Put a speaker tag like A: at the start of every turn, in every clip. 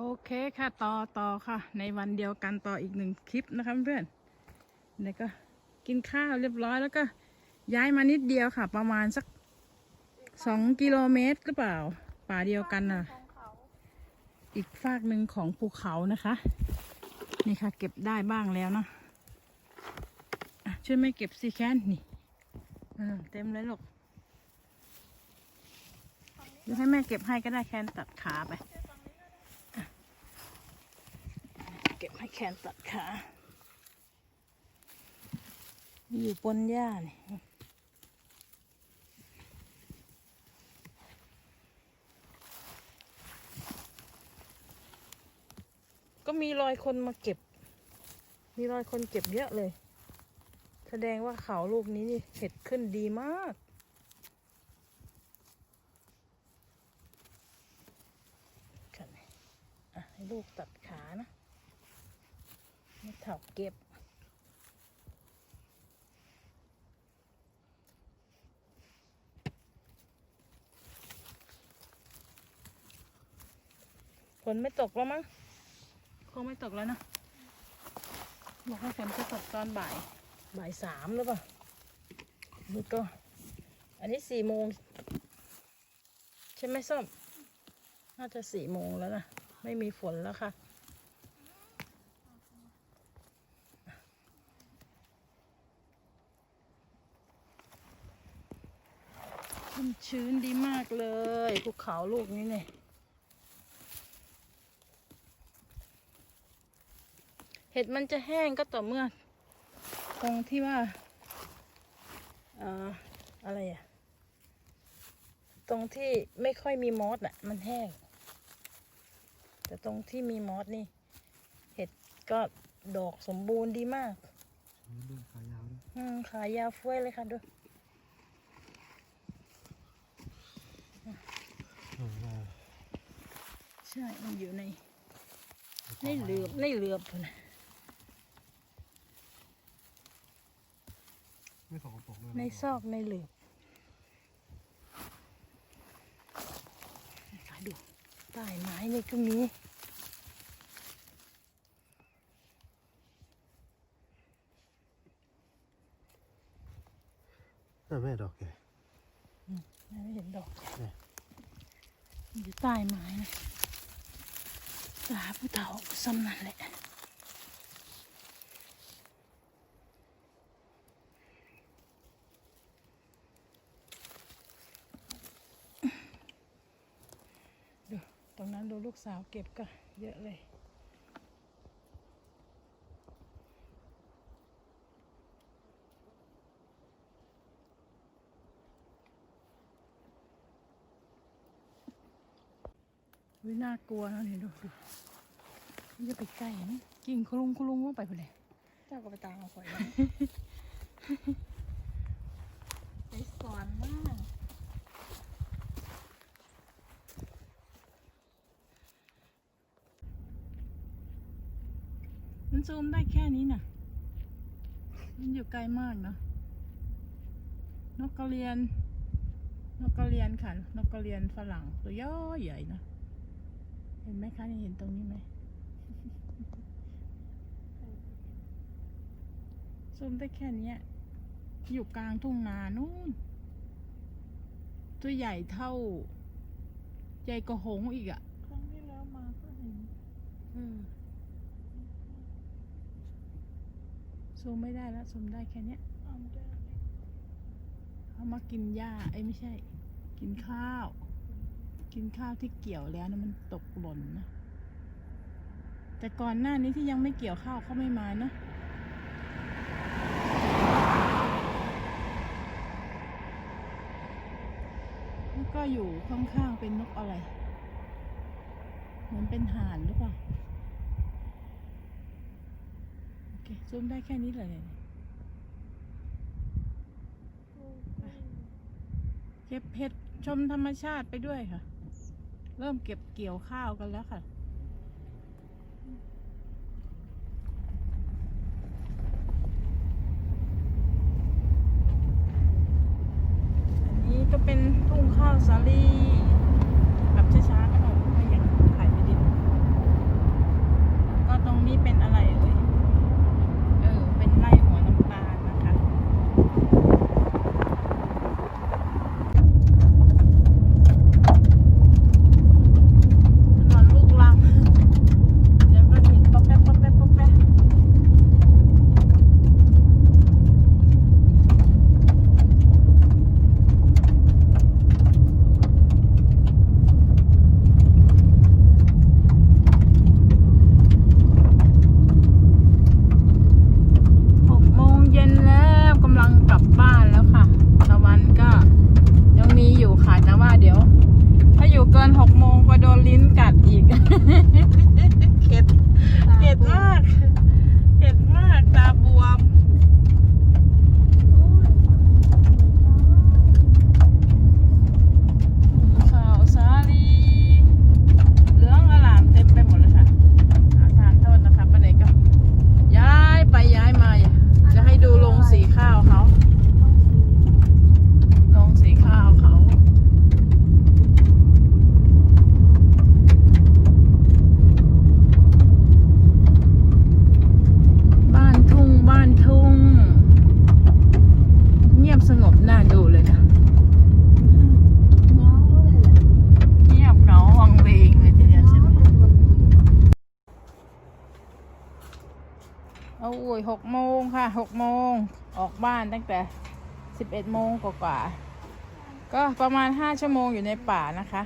A: โอเคค่ะต่อต่อค่ะ ในวันเดียวกันต่ออีกหนึ่งคลิปนะคะเพื่อนๆนี่ก็กินข้าวเรียบร้อยแล้วก็ย้ายมานิดเดียวค่ะ ประมาณสักสองกิโลเมตรหรือเปล่า ป่าเดียวกันน่ะ อีกฝากหนึ่งของภูเขานะคะ นี่ค่ะ เก็บได้บ้างแล้วเนาะะช่วยไม่เก็บสิแคนนี่เต็มเลยลูกเดี๋ยวให้แม่เก็บให้ก็ได้แคนตัดขาไป เก็บให้แคนตัดขา อยู่ปนหญ้านี่ก็มีรอยคนมาเก็บ มีรอยคนเก็บเยอะเลย แสดงว่าเขาลูกนี้นี่เห็ดขึ้นดีมากอะให้ลูกตัดขานะ ไม่เถาเก็บฝนไม่ตกแล้วมั้ง คงไม่ตกแล้วนะบอกให้ฝนจะตกตอนบ่าย บ่ายสามหรือเปล่า นี่ก็ อันนี้สี่โมง ใช่ไหมส้ม น่าจะสี่โมงแล้วนะ ไม่มีฝนแล้วค่ะ มันชื้นดีมากเลยภูเขาลูกนี้เนี่ยเห็ดมันจะแห้งก็ต่อเมื่อ ตรงที่ว่าเอ่ออะไรอะตรงที่ไม่ค่อยมีมอสอะมันแห้ง แต่ตรงที่มีมอสนี่ เห็ดก็ดอกสมบูรณ์ดีมาก
B: เรื่องขายาวด้วย
A: อืมขายาวเฟ้ยเลยค่ะดู
B: เออว่า
A: ใช่ มันอยู่ในในเหลือบในเหลือบพุ่นน่ะ
B: ไม่สกปรกเลย
A: ในซอกในเหลือบค่ะดูใต้ไม้นี่ก็มี
B: น่าแม่ดอกแก
A: ไม่เห็นดอก
B: เนี่ย
A: มัน อยู่ใต้ไม้นะตาผู้เฒ่าซ้ำนั่นแหละดูตรงนั้นดูลูกสาวเก็บก็เยอะเลย วิน่ากลัวนะเนี่ยดูดูมันจะไปใกล้นะกิ่งคุลุงคุลุงว่าไปไปเลย
C: เจ้าก็ไปตามเอาข่อย
A: ไปสอนมากมันซูมได้แค่นี้น่ะ มันอยู่ไกลมากเนาะนกกระเรียน นกกระเรียนค่ะ นกกระเรียนฝรั่งตัวย่อใหญ่นะ เห็นไหมคะนี่เห็นตรงนี้ไหมซูมได้แค่เนี้ยอยู่กลางทุ่งนานู่น ตัวใหญ่เท่า ใหญ่กว่าหงส์อีกอะ่ะ
C: ครั้งที่แล้วมาก็เห็น
A: ซูมไม่ได้แล้วซูมได้แค่เนี้ย
C: ตามได้
A: เอามากินหญ้าไอ้ยไม่ใช่ กินข้าว กินข้าวที่เกี่ยวแล้วนะมันตกหล่นนะ แต่ก่อนหน้านี้ที่ยังไม่เกี่ยวข้าวเขาไม่มานะแล้วก็อยู่ข้างๆเป็นนกอะไร เหมือนเป็นห่านหรือเปล่า โอเค ซูมได้แค่นี้เลยเนี่ยเก็บเห็ดชมธรรมชาติไปด้วยค่ะ เริ่มเก็บเกี่ยวข้าวกันแล้วค่ะอันนี้ก็เป็นทุ่งข้าวสาลีแบบช้าๆก็ได้ไม่อย่างถ่ายไม่ดี อุ้ยหกโมงค่ะหกโมงออก บ้านตั้งแต่สิบเอ็ดโมงกว่าๆก็ประมาณห้าชั่วโมงอยู่ในป่านะคะ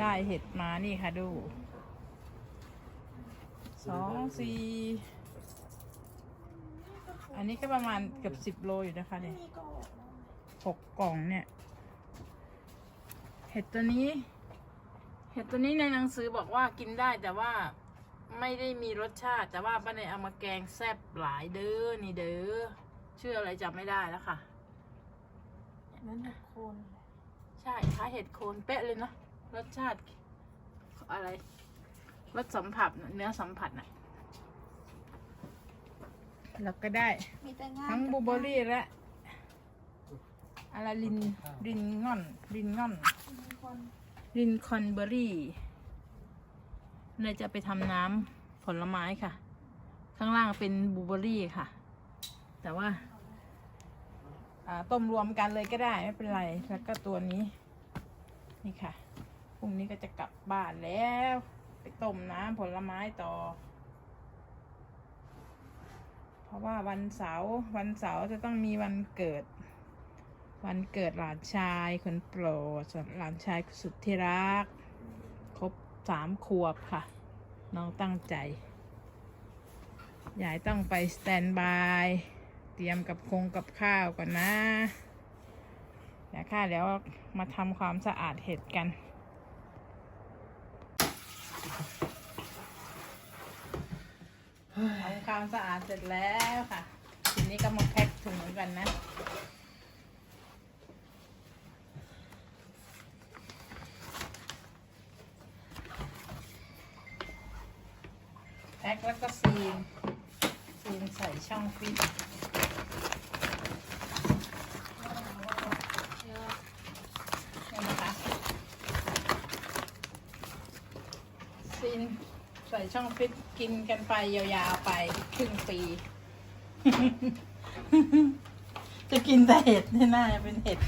A: ได้เห็ดมานี่ค่ะดูสองสี่อันนี้ก็ประมาณเกือบสิบโลอยู่นะคะเนี่ยหกกล่องเนี่ย เห็ดตัวนี้ เห็ดตัวนี้ในหนังสือบอกว่ากินได้แต่ว่าไม่ได้มีรสชาติ แต่ว่าป้าเนเอามาแกงแซ่บหลายเด้อนี่เด้อ ชื่ออะไรจำไม่ได้แล้วค่ะ
C: นั่นเห็ดโคน
A: ใช่คล้ายเห็ดโคนเป๊ะเลยเนาะรสชาติอะไรรสสัมผัสน่ะเนื้อสัมผัสน่ะแล้วก็ได้
C: มีแต่งา
A: ทั้งบลูเบอร์รี่และอะไรลินลินง่อนลินง่อน
C: คน
A: ลินคอนเบอร์รี่เนยจะไปทำน้ำผลไม้ค่ะ ข้างล่างเป็นบลูเบอร์รี่ค่ะ แต่ว่าอ่า ต้มรวมกันเลยก็ได้ไม่เป็นไร แล้วก็ตัวนี้ นี่ค่ะ พรุ่งนี้ก็จะกลับบ้านแล้ว ไปต้มน้ำผลไม้ต่อ เพราะว่าวันเสาร์วันเสาร์จะต้องมีวันเกิด วันเกิดหลานชายคนโปรดหลานชายสุดที่รัก ครบสามขวบค่ะ น้องตั้งใจ ยายต้องไปสแตนบาย เตรียมกับคงกับข้าวก่อนนะเดี๋ยวค่ะเดี๋ยวมาทำความสะอาดเห็ดกัน ทำความสะอาดเสร็จแล้วค่ะ ทีนี้ก็มาแพ็คถุงกันนะ แพ็คแล้วก็ซีนซีนใส่ช่องฟิตเนี่ยนะคะีนใส่ช่องฟิตกินกันไปยาวๆไปครึ่งปี จะกินแต่เห็ดนี่น่ๆเป็นเห็ด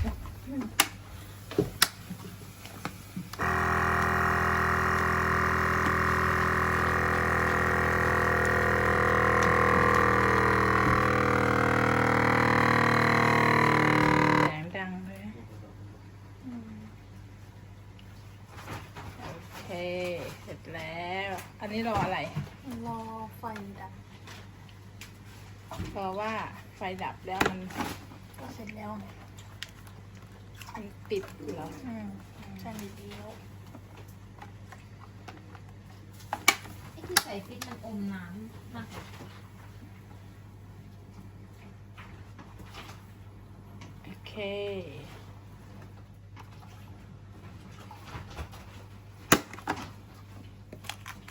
A: แสงดังเลย โอเค เสร็จแล้ว อันนี้รออะไร
C: รอไฟดับ
A: เพราะว่าไฟดับแล้วมัน
C: ก็เสร็จแล้วไง
A: มันติดเหรอ
C: อืมใช่นิดเดียว
D: ไอ้ที่ใส่ฟิตมันอมน้ำมาก
A: โอเค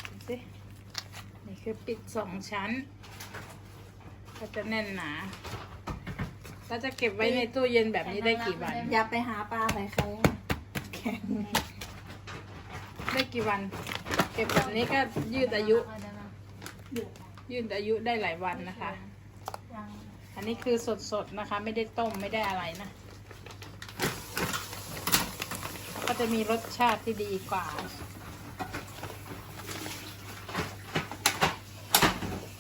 A: ดูสินี่คือปิดสองชั้น ก็จะแน่นหนาแล้วจะเก็บไว้ในตู้เย็นแบบนี้ได้กี่วัน
C: อย่าไปหาปลาใส่ไข่แข็ง
A: ได้กี่วัน เก็บแบบนี้ก็ยืดอายุ ยืดอายุได้หลายวันนะคะ
C: ยัง
A: อันนี้คือสดๆนะคะ ไม่ได้ต้มไม่ได้อะไรนะแล้วก็จะมีรสชาติที่ดีกว่า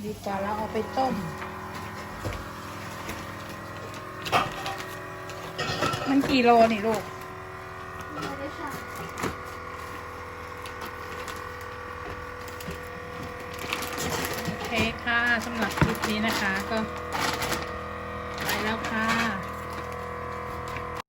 A: ดีกว่าเราเอาไปต้ม มันกี่โลนี่ลูก โอเคค่ะสำหรับคลิปนี้นะคะก็ ไปแล้วค่ะ